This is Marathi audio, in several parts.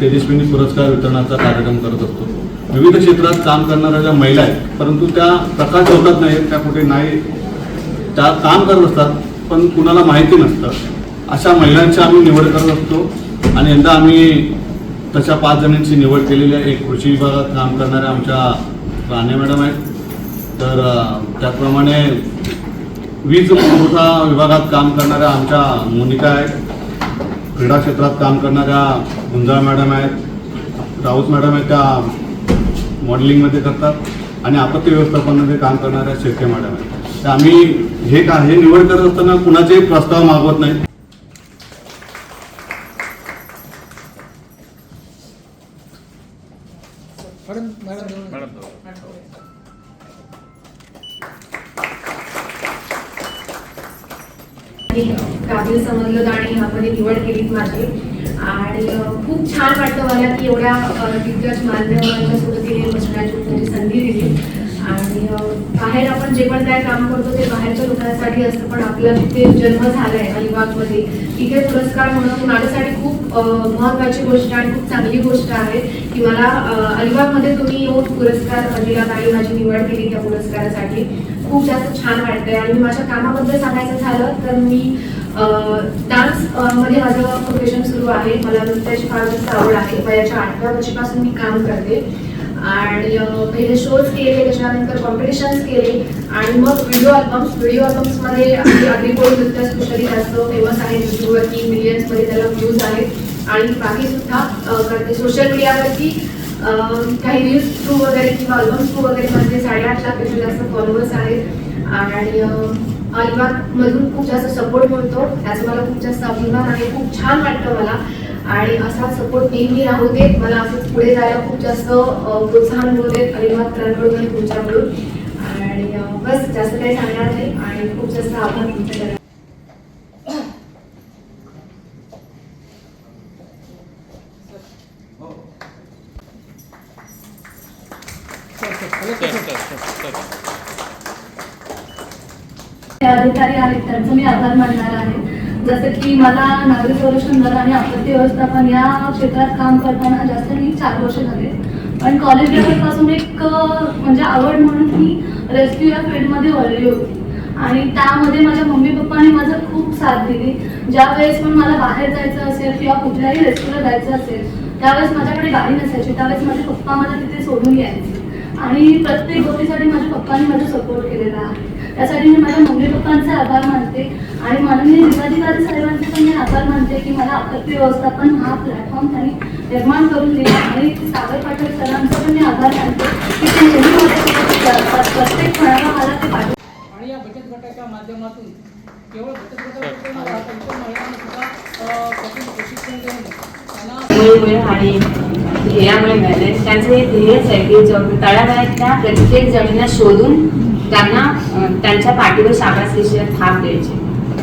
तेजस्विनी पुरस्कार वितरणाचा कार्यक्रम करत असतो. विविध क्षेत्रात काम करणाऱ्या ज्या महिला आहेत परंतु त्या प्रकाश होतात नाहीत त्या कुठे नाही त्या काम करत असतात पण कुणाला माहिती नसतं. अशा महिलांची आम्ही निवड करत असतो. आणि यंदा आम्ही तशा पाच जणांची निवड केलेली आहे. एक कृषी विभागात काम करणाऱ्या आमच्या राणे मॅडम आहेत. तर त्याचप्रमाणे वीज पुरवठा विभागात काम करणाऱ्या आमच्या मोनिका आहेत. क्रीडा क्षेत्रात काम करणाऱ्या गुंजाळ मॅडम आहेत. राऊत मॅडम आहेत त्या मॉडेलिंगमध्ये करतात. आणि आपत्ती व्यवस्थापनामध्ये काम करणाऱ्या शेळके मॅडम आहेत. तर आम्ही हे का हे निवड करत असताना कुणाचे प्रस्ताव मागवत नाही बाहेर आपण जे पण काय काम करतो ते बाहेरच्या लोकांसाठी असतं पण आपला तिथे जन्म झालाय अलिबागमध्ये तिथे पुरस्कार म्हणून माझ्यासाठी खूप महत्वाची गोष्ट आणि खूप चांगली गोष्ट आहे की मला अलिबागमध्ये तुम्ही येऊन पुरस्कार दिला आणि माझी निवड केली त्या पुरस्कारासाठी. खूप जास्त छान वाटतंय आणि माझ्या कामाबद्दल सांगायचं झालं तर मी डान्समध्ये माझं प्रोफेशन सुरू आहे. मला नृत्याची फार जास्त आवड आहे. वयाच्या आठव्या वर्षीपासून मी काम करते. आणि uh, पहिले शोज केले त्याच्यानंतर कॉम्पिटिशन्स केले. आणि मग व्हिडिओ अल्बम्स व्हिडिओ अल्बम्समध्ये आपली आग्रिकोड नृत्य स्पेशली जास्त फेमस आहे. युट्यूबवरती मिलियन्समध्ये त्याला व्ह्यूज आहेत आणि बाकी सुद्धा करते. सोशल मीडियावरती काही रील्स थ्रू वगैरे किंवा अल्बम्स थ्रू वगैरे म्हणजे माझे साडेआठ लाखपेक्षा जास्त फॉलोअर्स आहेत. आणि अलिबाग मधून खूप जास्त सपोर्ट मिळतो. त्याचा मला खूप जास्त अभिमान आहे. खूप छान वाटतं मला. आणि असा सपोर्ट नेहमी राहू देत. मला असं पुढे जायला खूप जास्त प्रोत्साहन मिळू देत अलिबागकरांकडून आणि तुमच्याकडून आणि बस जास्त काही सांगणार नाही. आणि खूप जास्त आभार तुमच्याकडे सर सर सर सर जे अधिकारी आहेत त्यांचं मी आभार मानणार आहे जसं की मला नागरी संरक्षण दल आणि आपत्ती व्यवस्थापन या क्षेत्रात काम करताना जास्त नाही चार वर्ष झाले. पण कॉलेज लेवलपासून एक म्हणजे आवड म्हणून मी रेस्क्यू या फील्डमध्ये वळली होती. आणि त्यामध्ये माझ्या मम्मी पप्पाने माझं खूप साथ दिली. ज्या वेळेस पण मला बाहेर जायचं असेल किंवा कुठल्याही रेस्क्यूला जायचं असेल त्यावेळेस माझ्याकडे गाडी नसायची. त्यावेळेस माझे पप्पा मला तिथे सोडून यायचे. आणि प्रत्येक गोष्टीसाठी माझ्या पप्पाने माझा सपोर्ट केलेला आहे. त्यासाठी मी माझ्या मम्मी पप्पांचे आभार मानते आणि माननीय जिल्हाधिकारी साहेबांचे पण मी आभार मानते की मला आपत्ती व्यवस्थापन हा प्लॅटफॉर्म त्यांनी निर्माण करून दिला आणि सागर पाटील सरांचा पण मी आभार मानते की ते नेहमी. प्रत्येक क्षणाला मला ते पाठवतात आणि या बचत गटाच्या माध्यमातून केवळ बचत प्रशिक्षण देऊन त्यांना आणि ध्येयामुळे मिळाले त्यांचं हे ध्येयच आहे की जो तळागाळातल्या प्रत्येक जणींना शोधून त्यांना त्यांच्या पाठीवर शाबासकीची थाप द्यायची.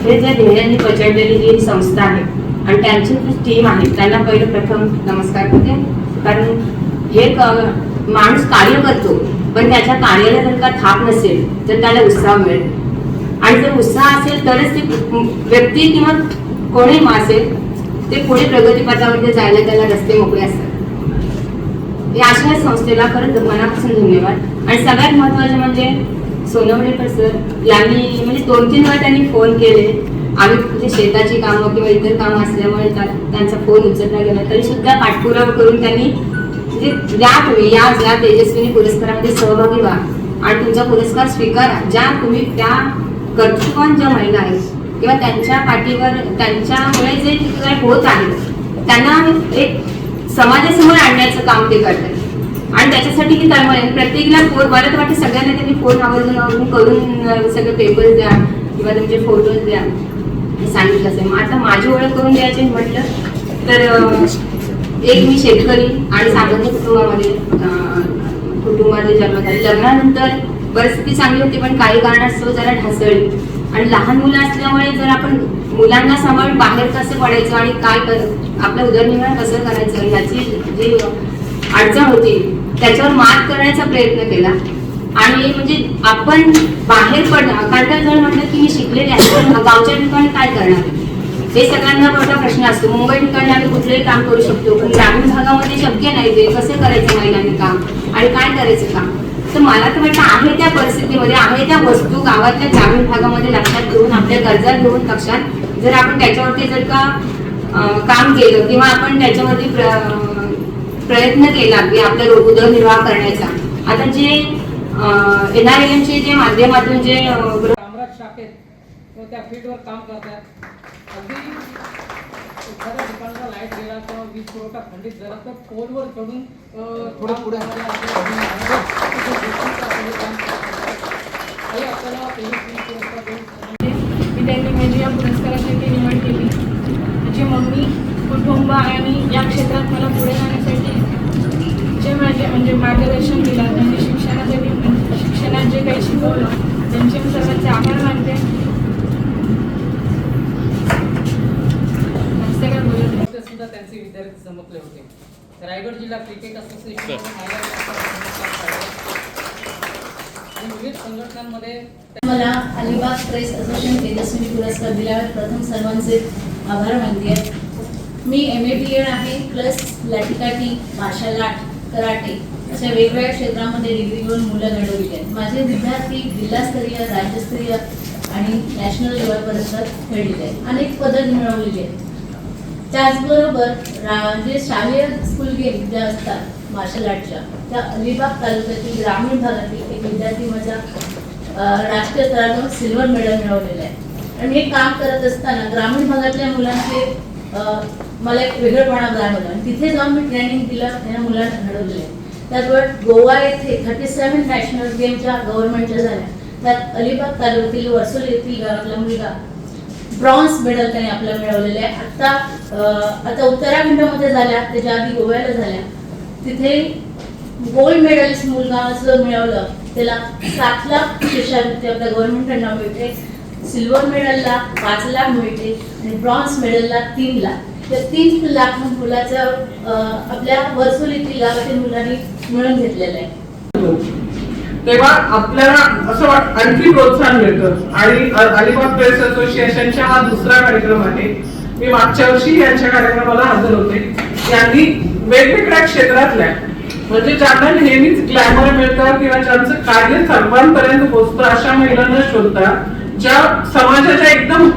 हे जे ध्येयांनी पचडलेली ही संस्था आहे आणि त्यांची जी टीम आहे त्यांना पहिले प्रथम नमस्कार करते. कारण हे क- माणूस कार्य करतो पण त्याच्या कार्याला जर का थाप नसेल तर त्याला उत्साह मिळेल. आणि जर उत्साह असेल तरच ती व्यक्ती किंवा कोणी असेल ते पुढे प्रगतीपथामध्ये जायला त्याला रस्ते मोकळे असतात. या अशा संस्थेला खरंच मनापासून धन्यवाद. आणि सगळ्यात महत्त्वाचे म्हणजे सोनवणेकर सर यांनी म्हणजे दोन तीन वेळा त्यांनी फोन केले. आम्ही म्हणजे शेताची कामं किंवा इतर कामं असल्यामुळे त्यांचा फोन उचलला गेला. तरी सुद्धा पाठपुरावा करून त्यांनी म्हणजे या तुम्ही या ज्या तेजस्विनी पुरस्कारामध्ये सहभागी व्हा. आणि तुमचा पुरस्कार स्वीकारा. ज्या तुम्ही त्या कर्तृत्वान ज्या महिला आहेत किंवा त्यांच्या पाठीवर त्यांच्यामुळे जे होत आहे त्यांना एक समाजासमोर आणण्याचं काम ते करतात. आणि त्याच्यासाठी मी तळमळ आहे प्रत्येकीला फोन मला तर वाटतं सगळ्यांना त्यांनी फोन आवर्जून आवर्जून करून सगळे पेपर्स द्या किंवा तुमचे फोटोज द्या. सांगितलं असेल. मग आता माझी ओळख करून द्यायची म्हटलं तर एक मी शेतकरी आणि सामान्य कुटुंबामध्ये कुटुंबामध्ये जन्म झाले. लग्नानंतर परिस्थिती चांगली होती पण काही कारणास्तव जरा ढासळली. आणि लहान मुलं असल्यामुळे जर आपण मुलांना सांभाळून बाहेर कसं पडायचं आणि काय कर आपलं उदरनिर्वाह कसं करायचं याची जी अडचण होती त्याच्यावर मात करण्याचा प्रयत्न केला. आणि म्हणजे आपण बाहेर पडणं कारण काय जर म्हटलं की मी शिकलेले आहे गावच्या ठिकाणी काय करणार? हे सगळ्यांना मोठा प्रश्न असतो. मुंबई ठिकाणी आम्ही कुठलंही काम करू शकतो. पण ग्रामीण भागामध्ये शक्य नाही ते. कसे करायचे महिलांनी काम? आणि काय करायचं काम? तर मला तर वाटतं आहे त्या परिस्थितीमध्ये आहे त्या वस्तू गावातल्या ग्रामीण भागामध्ये लक्षात घेऊन आपल्या गरजा घेऊन लक्षात जर आपण त्याच्यावरती जर का काम केलं किंवा आपण त्याच्यावरती प्र- प्रयत्न केला की आपल्या रो- उदरनिर्वाह करण्याचा. आता जे एन आर एल एमचे जे माध्यमातून जे कामराज शाखेत किंवा त्या फील्डवर काम करतात. अगदी एखाद्या ठिकाणचा लाइट गेला किंवा वीज पुरवठा खंडित झाला तर फोनवर चढून थोडं पुढे. आपल्याला तेवीस पुरस्कार देऊन मी त्यांनी माझी या पुरस्कारासाठी निवड केली. माझी मम्मी कुटुंब आणि या क्षेत्रात मला पुढे जाण्यासाठी जे माझे म्हणजे मार्गदर्शन दिलं. त्यांनी शिक्षणासाठी शिक्षणात जे काही शिकवलं त्यांचे मी सर्वांचे आभार मानते. सुद्धा त्यांचे विद्यार्थी चमकले होते. रायगड जिल्हा क्रिकेट असोसिएशन आणि विविध संघटनांमध्ये मला अलिबाग प्रेस असोसिएशन तेजस्विनी पुरस्कार दिल्यावर प्रथम सर्वांचे आभार मानते. मी एम ए बी एड आहे प्लस लॅटिकाटी मार्शल आर्ट कराटे अशा वेगवेगळ्या क्षेत्रामध्ये डिग्री घेऊन मुलं घडवली आहेत. माझे विद्यार्थी जिल्हास्तरीय राज्यस्तरीय आणि नॅशनल लेवलपर्यंत खेळलेले आहेत. अनेक पदक मिळवलेली आहेत. त्याचबरोबर रा जे शालेय स्कूल गेम ज्या असतात मार्शल आर्टच्या त्या अलिबाग तालुक्यातील ग्रामीण भागातील एक विद्यार्थी माझ्या राष्ट्रीय स्तरावर सिल्वर मेडल मिळवलेलं आहे. आणि हे काम करत असताना ग्रामीण भागातल्या मुलांचे मला एक वेगळेपणा जाणवलं आणि तिथे जाऊन मी ट्रेनिंग दिलं या मुलांना घडवलेलं त्याचबरोबर गोवा येथे थर्टी सेवन नॅशनल गेमच्या गव्हर्नमेंटच्या झाल्या त्यात अलिबाग तालुक्यातील वर्सोल येथील गावातला मुलगा ब्रॉन्झ मेडल त्याने आपल्या मिळवलेलं आहे. आता आता उत्तराखंडमध्ये झाल्या त्याच्या आधी गोव्याला झाल्या तिथे गोल्ड मेडलिस्ट मुलगा असं मिळवलं त्याला सात लाख शिष्यवृत्ती आपल्या गव्हर्नमेंटकडनं मिळते. सिल्वर मेडलला पाच लाख मिळते आणि ब्रॉन्झ मेडलला तीन लाख. त्या तीन लाख मुलाच्या आपल्या वर्सोलीतील गावातील मुलांनी मिळून घेतलेलं आहे. तेव्हा आपल्याला असं वाट आणखी प्रोत्साहन मिळतं. आणि अलिबाग प्रेस असोसिएशनचा हा दुसरा कार्यक्रम आहे. मी मागच्या वर्षी यांच्या कार्यक्रमाला हजर होते. यांनी वेगवेगळ्या क्षेत्रातल्या म्हणजे ज्यांना नेहमीच ग्लॅमर मिळतं किंवा ज्यांचं कार्य सर्वांपर्यंत पोहोचतं अशा महिलांना शोधता ज्या समाजाच्या एकदम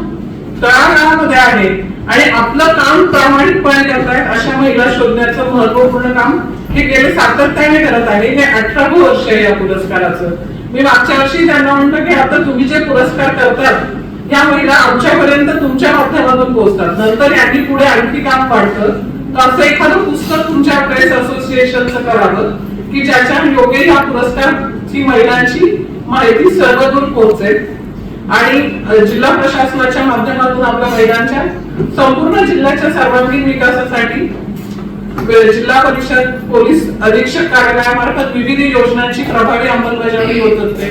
तळागाळामध्ये आहे आणि आपलं काम प्रामाणिकपणे करतायत अशा महिला शोधण्याचं महत्त्वपूर्ण काम हे गेले सातत्याने करत आहे. हे अठरावं वर्ष आहे या पुरस्काराचं. मी मागच्या वर्षी त्यांना म्हणतो की आता तुम्ही जे पुरस्कार करतात या महिला आमच्यापर्यंत तुमच्या माध्यमातून पोहोचतात. नंतर यांनी पुढे आणखी काम वाढतं. तर असं एखादं पुस्तक तुमच्या प्रेस असोसिएशनचं करावं की ज्याच्या योगे या पुरस्कारची महिलांची माहिती सर्वदूर पोहोचेल. आणि जिल्हा प्रशासनाच्या माध्यमातून आपल्या महिलांच्या संपूर्ण जिल्ह्याच्या सर्वांगीण विकासासाठी जिल्हा परिषद पोलीस अधीक्षक कार्यालयामार्फत विविध योजनांची प्रभावी अंमलबजावणी होत असते.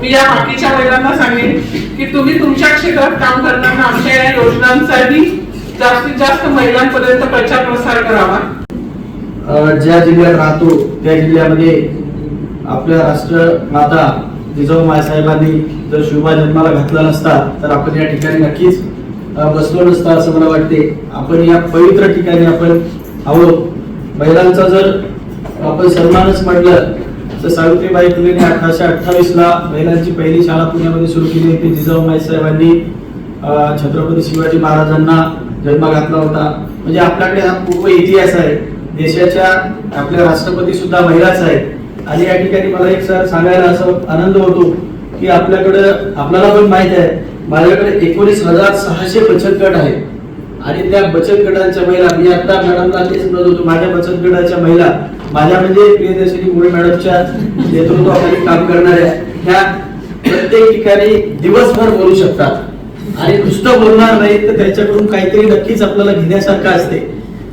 मी या बाकीच्या महिलांना सांगेन की तुम्ही तुमच्या क्षेत्रात काम करताना आमच्या या योजनांसाठी जास्तीत जास्त महिलांपर्यंत प्रचार प्रसार करावा. ज्या जिल्ह्यात राहतो त्या जिल्ह्यामध्ये आपल्या राष्ट्रमाता जिजाऊ मासाहेबांनी जर शिवबा जन्माला घातला नसता तर आपण या ठिकाणी नक्कीच बसलो नसता असं मला वाटते. आपण या पवित्र ठिकाणी आपण आहोत. महिलांचा जर आपण सन्मानच म्हटलं तर सावित्रीबाई फुलेने अठराशे अठ्ठावीस ला महिलांची पहिली शाळा पुण्यामध्ये सुरू केली होती. जिजाऊ माई साहेबांनी छत्रपती शिवाजी महाराजांना जन्म घातला होता. म्हणजे आपल्याकडे हा पूर्व इतिहास आहे. देशाच्या आपल्या राष्ट्रपती सुद्धा महिलाच आहेत. आणि या ठिकाणी मला एक सर सांगायला असं आनंद होतो की आपल्याकडं आपल्याला पण माहीत आहे. माझ्याकडे एकोणीस हजार सहाशे बचत गट आहेत. आणि त्या बचत गटांच्या महिला मी आता मॅडमला तेच म्हणत होतो माझ्या बचत गटाच्या महिला माझ्या म्हणजे प्रियदर्शनी मुळे मॅडमच्या नेतृत्वाखाली काम करणाऱ्या ह्या प्रत्येक ठिकाणी दिवसभर बोलू शकतात. आणि नुसतं बोलणार नाही तर त्याच्याकडून काहीतरी नक्कीच आपल्याला घेण्यासारखं असते.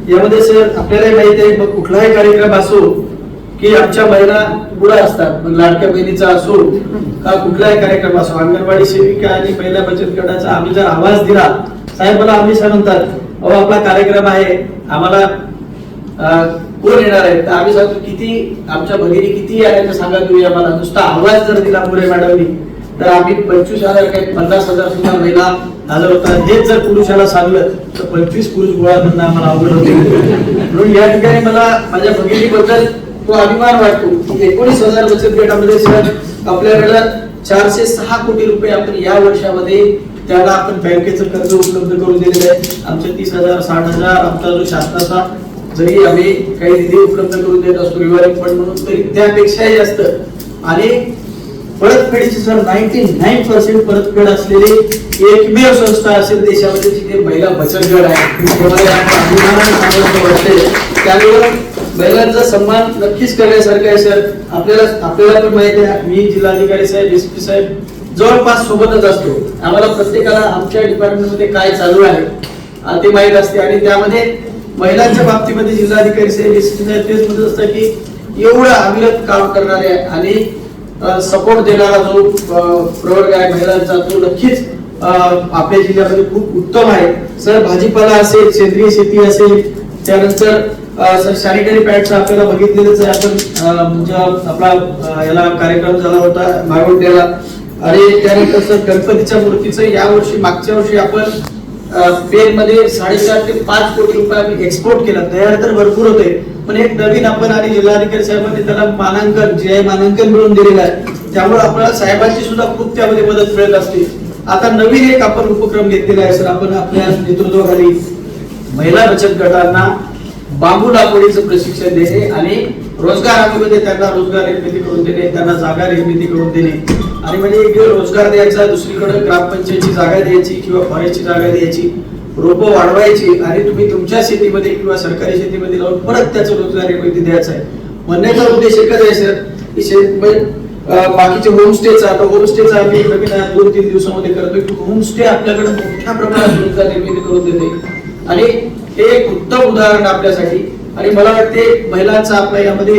यामध्ये सर आपल्याला माहिती आहे मग कुठलाही कार्यक्रम असो की आमच्या महिला पुढे असतात. मग लाडक्या बहिणीचा असो का कुठलाही कार्यक्रम असो अंगणवाडी सेविका आणि महिला बचत गटाचा आम्ही जर आवाज दिला साहेब मला आम्ही सांगतात अहो आपला कार्यक्रम आहे आम्हाला कोण येणार आहे? तर आम्ही सांगतो किती आमच्या भगिनी किती आल्या सांगा तुम्ही आम्हाला. नुसता आवाज जर दिला मुरे मॅडमनी तर आम्ही पंचवीस हजार काही पन्नास हजार सुद्धा महिला हजर होतात हेच जर पुरुषाला सांगलं तर पंचवीस पुरुष गोळा करणं आम्हाला अवघड होते. म्हणून या ठिकाणी मला माझ्या भगिनीबद्दल अभिमान वाटतो एकोणीस हजार बचत गटामध्ये सर आपल्याकडं चारशे सहा कोटी रुपये आपण या वर्षामध्ये त्याला आपण बँकेचं कर्ज उपलब्ध करून दिलेलं आहे. आमचे तीस हजार साठ हजार आमचा जो शासनाचा जरी आम्ही काही निधी उपलब्ध करून देत असतो रिव्हॉल्विंग फंड म्हणून तरी त्यापेक्षाही जास्त. आणि परतफेडीची सर नाईन्टी नाईन पर्सेंट परतफेड असलेली एकमेव संस्था असेल देशामध्ये जिथे महिला बचत गट आहे. वाटते त्यामुळे महिलांचा सन्मान नक्कीच करण्यासारखं आहे सर. आपल्याला आपल्याला पण माहिती आहे मी जिल्हाधिकारी साहेब एस पी साहेब जवळपास सोबतच असतो. आम्हाला प्रत्येकाला आमच्या डिपार्टमेंटमध्ये काय चालू आहे ते माहीत असते. आणि त्यामध्ये महिलांच्या बाबतीमध्ये जिल्हाधिकारी साहेब एस पी साहेब तेच म्हणत असतात की एवढं अविरत काम करणारे आणि सपोर्ट देणारा जो प्रवर्ग आहे महिलांचा तो नक्कीच अं, आपल्या जिल्ह्यामध्ये खूप उत्तम आहे. सर भाजीपाला असेल सेंद्रिय शेती असेल त्यानंतर सर सॅनिटरी पॅडचं आपल्याला बघितलेलंच आहे. आपण म्हणजे आपला याला कार्यक्रम झाला होता मागवड्याला आणि त्यानंतर सर गणपतीच्या मूर्तीचं यावर्षी मागच्या वर्षी आपण पेन मध्ये साडेचार ते पाच कोटी रुपये आम्ही एक्सपोर्ट केला. तयार तर भरपूर होते. पण एक नवीन आपण आणि जिल्हाधिकारी साहेबांनी त्याला मानांकन जे आहे मानांकन मिळून दिलेलं आहे. त्यामुळे आपल्याला साहेबांची सुद्धा खूप त्यामध्ये मदत मिळत असते. आता नवीन एक आपण उपक्रम घेतलेला आहे सर आपण आपल्या नेतृत्वाखाली महिला बचत गटांना बांबू लागवडीचं प्रशिक्षण देणे आणि रोजगार हमीमध्ये त्यांना रोजगार निर्मिती करून देणे त्यांना जागा निर्मिती करून देणे. आणि म्हणजे एक रोजगार द्यायचा दुसरीकडे ग्रामपंचायतची जागा द्यायची किंवा फॉरेस्टची जागा द्यायची. रोपं वाढवायची आणि तुम्ही तुमच्या शेतीमध्ये किंवा सरकारी शेतीमध्ये लावून परत त्याचं रोजगार निर्मिती द्यायचं आहे. म्हणण्याचा उद्देश एकच आहे सर की शेत म्हणजे, बाकीचे होमस्टेचा आता होमस्टेचा आम्ही नवीन दोन तीन दिवसामध्ये करतोय की होमस्टे आपल्याकडे मोठ्या प्रमाणात रोजगार निर्मिती करून देते. आणि हे एक उत्तम उदाहरण आपल्यासाठी. आणि मला वाटते महिलांचा आपल्या यामध्ये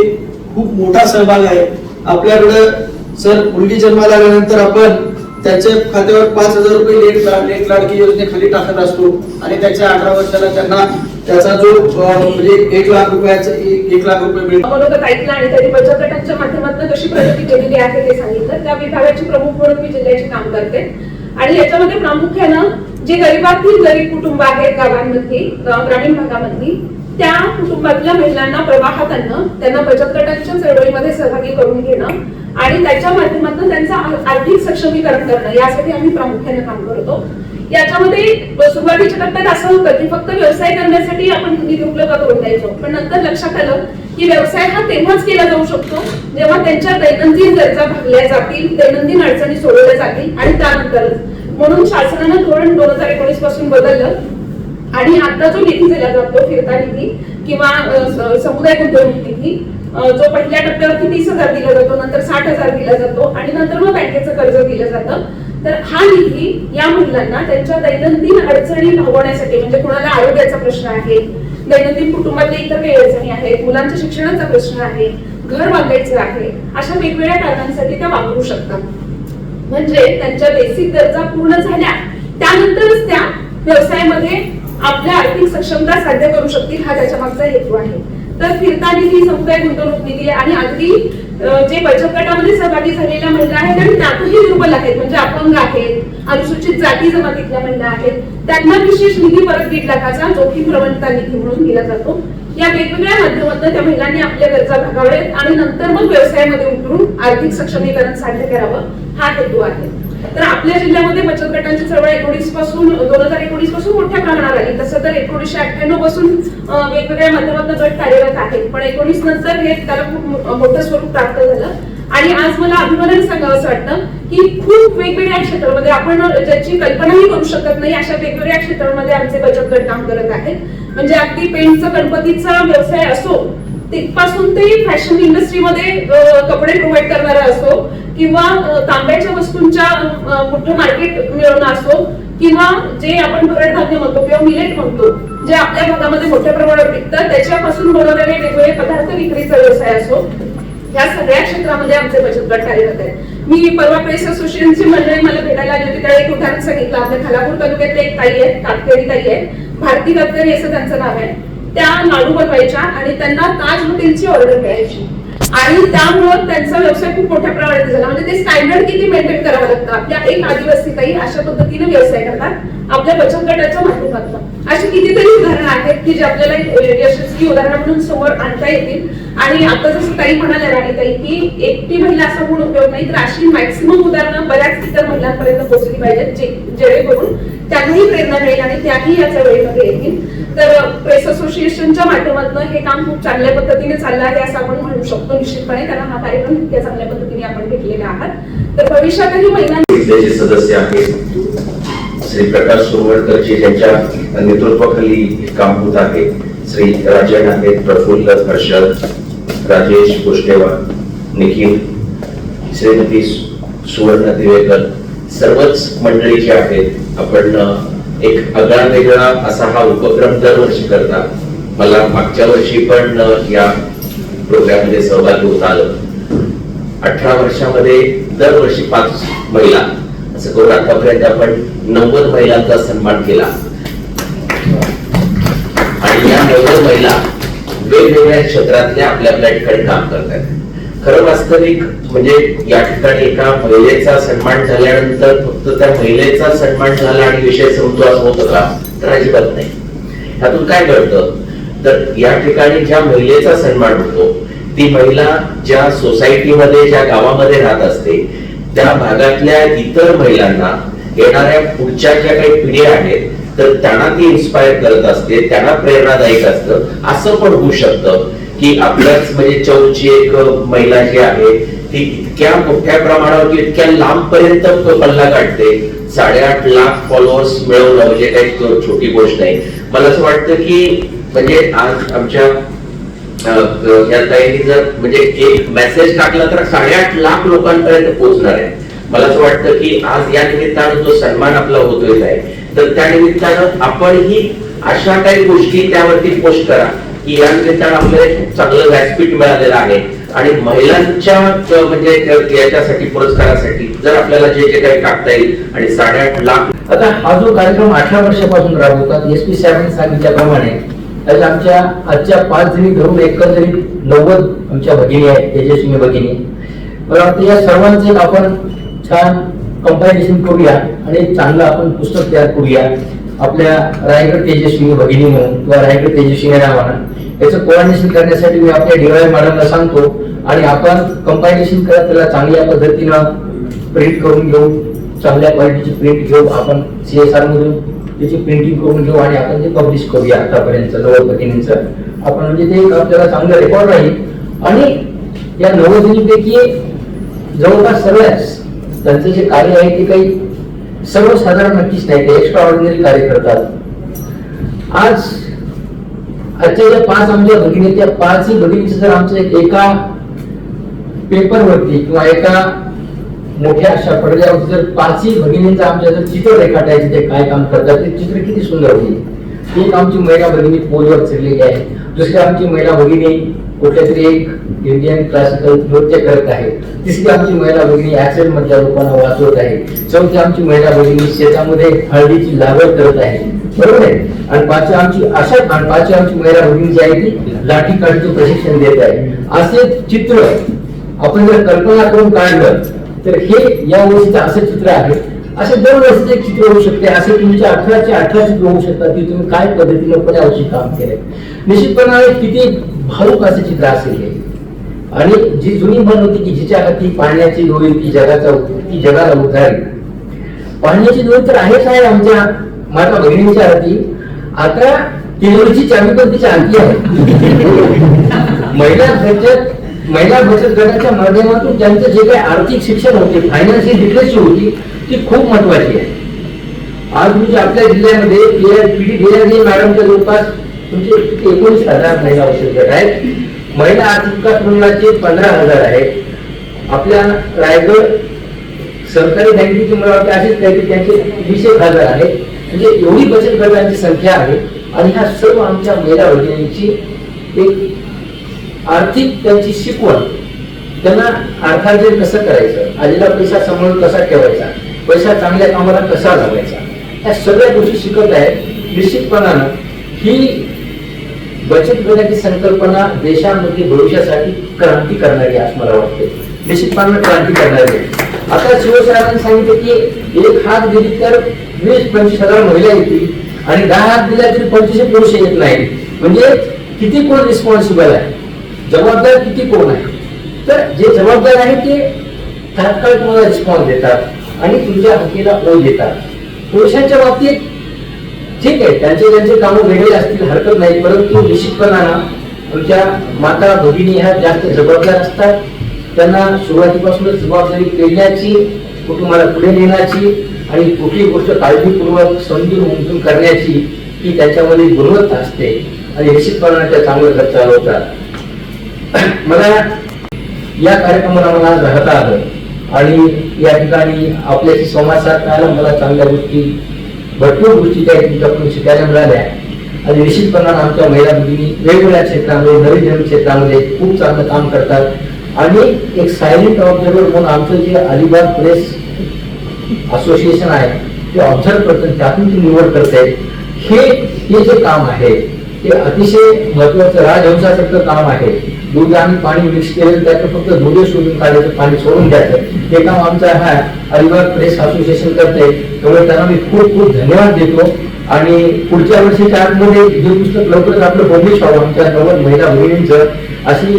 खूप मोठा सहभाग आहे. आपल्याकडं सर मुलगी जन्माला आल्यानंतर आपण त्याच्या खात्यावर पाच हजार रुपये लेट लेट लाडकी योजनेखाली टाकत असतो. आणि त्याच्या अठरा वर्षाला त्यांना त्याचा जो म्हणजे एक लाख रुपयाचा एक लाख रुपये मिळतो. आणि त्यांनी बचत गटांच्या माध्यमातून कशी प्रगती केलेली आहे ते सांगितलं. त्या विभागाची प्रमुख म्हणून मी जिल्ह्याचे काम करते. आणि याच्यामध्ये प्रामुख्यानं जे गरीबातील गरीब कुटुंब आहेत गावांमध्ये ग्रामीण भागामधली त्या कुटुंबातल्या महिलांना प्रवाहात आणणं त्यांना बचत गटांच्या चळवळीमध्ये सहभागी करून घेणं आणि त्याच्या माध्यमातून त्यांचं आर्थिक सक्षमीकरण करणं यासाठी आम्ही प्रामुख्याने काम करतो. याच्यामध्ये सुरुवातीच्या टप्प्यात असं होतं की फक्त व्यवसाय करण्यासाठी आपण निधी उपलब्ध करून द्यायचो. पण नंतर लक्षात आलं की व्यवसाय हा तेव्हाच केला जाऊ शकतो जेव्हा त्यांच्या दैनंदिन गरजा भागल्या जातील दैनंदिन अडचणी सोडवल्या जातील आणि त्यानंतरच म्हणून शासनानं धोरण दोन हजार एकोणीसपासून बदललं. आणि आता जो निधी दिला जातो फिरता निधी किंवा समुदाय गुंतवणूक निधी जो पहिल्या टप्प्यावरती तीस हजार दिला जातो नंतर साठ हजार दिला जातो आणि नंतर मग बँकेचं कर्ज दिलं जातं. तर हा निधी या महिलांना त्यांच्या दैनंदिन अडचणी भागवण्यासाठी म्हणजे कुणाला आरोग्याचा प्रश्न आहे दैनंदिन कुटुंबातल्या इतर काही अडचणी आहेत मुलांच्या शिक्षणाचा प्रश्न आहे घर बांधायचं आहे अशा वेगवेगळ्या कारणांसाठी त्या वापरू शकतात. म्हणजे त्यांच्या बेसिक गरजा पूर्ण झाल्या त्यानंतरच त्या व्यवसायामध्ये आपल्या आर्थिक सक्षमता साध्य करू शकतील हा त्याच्या मागचा हेतू आहे. तर फिरता निधी समुदाय गुंतवणूक निधी आणि अगदी जे बचत गटामध्ये सहभागी झालेल्या महिला आहेत आणि त्यातही दुर्बल आहेत. म्हणजे अपंग आहेत अनुसूचित जाती जमातीतल्या महिला आहेत. त्यांना विशेष निधी परत दीड लाखाचा जोखीम प्रवणता निधी म्हणून दिला जातो. या वेगवेगळ्या माध्यमातून त्या महिलांनी आपल्या गरजा भागाव्यात आणि नंतर मग व्यवसायामध्ये उतरून आर्थिक सक्षमीकरण साध्य करावं. हा हेतू आहे. तर आपल्या जिल्ह्यामध्ये बचत गटांची चळवळ एकोणीसपासून दोन हजार एकोणीसपासून मोठ्या प्रमाणात आली. तसं तर एकोणीसशे अठ्ठ्याण्णवपासून वेगवेगळ्या माध्यमातून गट कार्यरत आहेत. पण एकोणीस नंतर हे त्याला खूप मोठं स्वरूप प्राप्त झालं. आणि आज मला अभिमानाने सांगावं असं वाटतं की खूप वेगवेगळ्या क्षेत्रामध्ये आपण ज्याची कल्पनाही करू शकत नाही अशा वेगवेगळ्या क्षेत्रांमध्ये आमचे बचत गट काम करत आहेत. म्हणजे अगदी पेंटचा गणपतीचा व्यवसाय असो तिथपासून ते फॅशन इंडस्ट्रीमध्ये कपडे प्रोव्हाइड करणारा असो किंवा तांब्याच्या वस्तूंच्या मोठं मार्केट मिळवणं असो किंवा जे आपण भरड धान्य म्हणतो किंवा मिलेट म्हणतो जे आपल्या भागामध्ये मोठ्या प्रमाणात विकतात त्याच्यापासून बनवलेले वेगवेगळे पदार्थ विक्रीचा व्यवसाय असो या सगळ्या क्षेत्रामध्ये आमचे बचत गट कार्यरत आहे मी परवा प्रेस असोसिएशनची मंडळी मला भेटायला आली होती त्यावेळी एक उदाहरण सांगितलं. आपल्या खालापूर तालुक्यातले एक ताई आहेत काटकरी ताई आहेत भारती गडकरी असं त्यांचं नाव आहे. त्या लाडू बनवायच्या आणि त्यांना ताज हॉटेलची ऑर्डर मिळायची. आणि त्यामुळं त्यांचा व्यवसाय खूप मोठ्या प्रमाणात झाला. म्हणजे ते स्टँडर्ड किती मेंटेन करावं लागतं? आपल्या एक आदिवासी काही अशा पद्धतीने व्यवसाय करतात. आपल्या बचत गटाच्या माध्यमातून अशी कितीतरी उदाहरणं आहेत की जे आपल्याला एक यशस्वी उदाहरण म्हणून समोर आणता येतील. आणि आता जसं ताई म्हणाल्या राणी ताई की एकटी महिला असा म्हणून उपयोग नाही तर अशी मॅक्सिमम उदाहरणं बऱ्याच इतर महिलांपर्यंत पोहोचली पाहिजेत जेणेकरून त्यांनाही प्रेरणा मिळेल आणि त्याही याच्या वेळेमध्ये येतील. तर प्रेस असोसिएशनच्या माध्यमातून हे काम खूप चांगल्या पद्धतीने चाललं आहे असं आपण म्हणू शकतो निश्चितपणे कारण हा कार्यक्रम इतक्या चांगल्या पद्धतीने आपण घेतलेला आहात. तर भविष्यातही महिलांचे सदस्य आहेत. श्री प्रकाश सोरवडकरजी ज्यांच्या नेतृत्वाखाली काम होत आहे. श्री राजन आहेत प्रफुल्ल हर्षद राजेश गोष्टेवार निखिल श्रीमती सुवर्ण दिवेकर. सर्वच मंडळी जी आहेत आपण एक आगळा वेगळा असा हा उपक्रम दरवर्षी करतात. मला मागच्या वर्षी पण या प्रोग्राममध्ये सहभागी होत आलं. अठरा वर्षामध्ये दरवर्षी पाच महिला असं करून आतापर्यंत आपण नव्वद महिलांचा सन्मान केला. आणि या नव्वद महिला वेगवेगळ्या क्षेत्रातल्या आपल्या आपल्या ठिकाणी काम करत आहेत खरं वास्तविक म्हणजे या ठिकाणी एका महिलेचा सन्मान झाल्यानंतर फक्त त्या महिलेचा सन्मान झाला आणि विषय संपतो होत होता का तर अजिबात नाही. ह्यातून काय कळतं तर या ठिकाणी ज्या महिलेचा सन्मान होतो ती महिला ज्या सोसायटीमध्ये ज्या गावामध्ये राहत असते त्या भागातल्या इतर महिलांना येणाऱ्या पुढच्या ज्या काही पिढ्या आहेत तर त्यांना ती इन्स्पायर करत असते त्यांना प्रेरणादायक असतं असं पण होऊ शकतं. की आपल्याच म्हणजे चौची एक महिला जी आहे ती इतक्या मोठ्या प्रमाणावर इतक्या लांब पर्यंत पल्ला काढते. साडेआठ लाख फॉलोअर्स मिळवणं म्हणजे काही छोटी गोष्ट नाही. मला असं वाटतं की म्हणजे आज आमच्या या ताईंनी जर म्हणजे एक मेसेज टाकला तर साडेआठ लाख लोकांपर्यंत पोहोचणार आहे. मला असं वाटतं की आज या निमित्तानं जो सन्मान आपला होतोय आहे तर त्या निमित्तानं आपणही अशा काही गोष्टी त्यावरती पोस्ट करा. की या निमित्तानं आपल्याला खूप चांगलं व्यासपीठ मिळालेलं आहे. आणि महिलांच्या म्हणजे याच्यासाठी पुरस्कारासाठी जर आपल्याला जे जे काही टाकता येईल आणि साडेआठ लाख आता हा जो कार्यक्रम अठरा वर्षापासून राबवतात एस पी साहेबांनी सांगितल्याप्रमाणे आज आमच्या आजच्या पाच जणी धरून एकंदरीत नव्वद आमच्या भगिनी आहेत तेजस्वी भगिनी मला वाटतं या सर्वांचे एक आपण छान कंपायरेशन करूया आणि चांगलं आपण पुस्तक तयार करूया. आपल्या रायगड तेजस्वी भगिनी म्हणून किंवा रायगड तेजस्वी या नावानं याचं कोऑर्डिनेशन करण्यासाठी मी आपल्या डीवाय मॅडमला सांगतो आणि आपण कंपायलेशन करत त्याला चांगल्या पद्धतीनं प्रिंट करून घेऊ चांगल्या क्वालिटीची प्रिंट घेऊ आपण सी एस आर मधून त्याची प्रिंटिंग करून घेऊ आणि आपण ते पब्लिश करूया आतापर्यंत नव्वद भगिनींचं. आपण म्हणजे ते आपल्याला चांगलं रेकॉर्ड राहील. आणि या नवोदिनीपैकी जवळपास सगळ्याच त्यांचं जे कार्य आहे ते काही सर्वसाधारण नक्कीच नाही ते एक्स्ट्रा ऑर्डिनरी कार्य करतात. आज आजच्या ज्या पाच आमच्या भगिनी त्या पाचही भगिनीचं जर आमच्या एका पेपरवरती किंवा एका मोठ्या अशा पडद्यावरती जर पाचही भगिनींचं आमच्या जर चित्र रेखाटायचं ते काय काम करतात ते चित्र किती सुंदर होईल. एक आमची महिला भगिनी पोलवर चढलेली आहे दुसरी आमची महिला भगिनी कुठल्या तरी एक इंडियन क्लासिकल नृत्य करत आहे. तिसरी आमची महिला भगिनी ऍक्सिडेंट मधल्या लोकांना वाचवत आहे. चौथी आमची महिला भगिनी शेतामध्ये हळदीची लागवड करत आहे. बरोबर आहे? आणि पाचवी आमची अशा आणि पाचवी आमची महिला भगिनी जी आहे ती लाठी काढीचं प्रशिक्षण देत आहे. असे चित्र आपण जर कल्पना करून काढलं तर हे या वर्षीचं असं चित्र आहे. असे दरवर्षीचे एक चित्र होऊ शकते. असे तुमच्या अठराचे अठरा चित्र होऊ शकतात. की तुम्ही काय पद्धतीने कोण्या वर्षी काम केलंय? निश्चितपणाने किती भाऊक असे चित्र असेल हे आणि जी जुनी म्हण होती की जिच्या हाती पाण्याची डोळी ती जगाचा ती जगाला उद्धारी पाण्याची डोळी तर आहेच आहे आमच्या माझ्या बहिणीच्या हाती आता तिजोरीची चावी पण तिच्या हाती आहे महिला बचत महिला बचत गटाच्या माध्यमातून त्यांचं जे काही आर्थिक शिक्षण होते फायनान्शियल लिटरेसी होती ती खूप महत्वाची आहे आज म्हणजे आपल्या जिल्ह्यामध्ये पीडी डी मॅडमच्या जवळपास तुमचे किती एकोणीस हजार महिला औषध आहेत. महिला आर्थिक विकास मंडळाचे पंधरा हजार आहेत. आपल्या रायगड सरकारी बँकेची मला वाटतं असेच काहीतरी त्यांचे वीस एक हजार आहेत. म्हणजे एवढी बचत गटांची संख्या आहे. आणि ह्या सर्व आमच्या महिला भगिनींची एक आर्थिक त्यांची शिकवण. त्यांना अर्थार्जन कसं करायचं? आजीला पैसा सांभाळून कसा ठेवायचा? पैसा चांगल्या कामाला कसा लावायचा? या सगळ्या गोष्टी शिकत आहेत. निश्चितपणानं ही बचत गटाची संकल्पना देशामध्ये भविष्यासाठी क्रांती करणारी असं मला वाटते निश्चितपणे क्रांती करणारी आता शिवसेनाने सांगितलं की एक हात दिली तर वीस पंचवीस हजार महिला येतील आणि दहा हात दिला तरी पंचवीस पुरुष येत नाही म्हणजे किती कोण रिस्पॉन्सिबल आहे? जबाबदार किती कोण आहे? तर जे जबाबदार आहे ते तात्काळ तुम्हाला रिस्पॉन्स देतात आणि तुमच्या हकीला ओढ देतात. पुरुषांच्या बाबतीत ठीक आहे त्यांचे त्यांचे कामं वेगळे असतील हरकत नाही परंतु निश्चितपणानं आमच्या माता भगिनी ह्या जास्त जबाबदार असतात. त्यांना सुरुवातीपासूनच जबाबदारी पेलण्याची कुटुंबाला पुढे नेण्याची आणि कुठली गोष्ट काळजीपूर्वक समजून उमजून करण्याची ही त्याच्यामध्ये गुणवत्ता असते आणि निश्चितपणाने त्या चांगलं घर चालवतात. मला या कार्यक्रमाला मला राहता आलं आणि या ठिकाणी आपल्याशी संवाद साधता आला मला चांगल्या गोष्टी भरपूर गोष्टी त्या तुमच्याकडून शिकायला मिळाल्या. आणि निश्चितपणानं आमच्या महिला भगिनी वेगवेगळ्या क्षेत्रामध्ये नवीन नवीन क्षेत्रामध्ये खूप चांगलं काम करतात. आणि एक सायलेंट ऑब्झर्वर म्हणून आमचं जे अलिबाग प्रेस असोसिएशन आहे ते ऑब्झर्व करतात त्यातून ती निवड करते हे हे जे काम आहे ते अतिशय महत्वाचं राजहंसासारखं काम आहे. दूध आणि पाणी मिक्स केलं त्याचं फक्त दूध शोधून काढायचं पाणी सोडून द्यायचं. हे काम आमचं हा अलिबाग प्रेस असोसिएशन करते. त्यामुळे त्यांना मी खूप खूप धन्यवाद देतो. आणि पुढच्या वर्षीच्या आतमध्ये जे पुस्तक लवकरच आपलं पब्लिश व्हावं आमच्या नव्वद महिला बहिणींचं अशी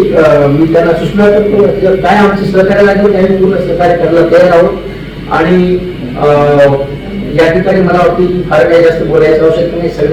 मी त्यांना सूचना करतो. जर काय आमचं सहकार्य लागेल त्याने पूर्ण सहकार्य करायला तयार आहोत. आणि अं, या ठिकाणी मला वाटतं की फार काही जास्त बोलायचं आवश्यक नाही.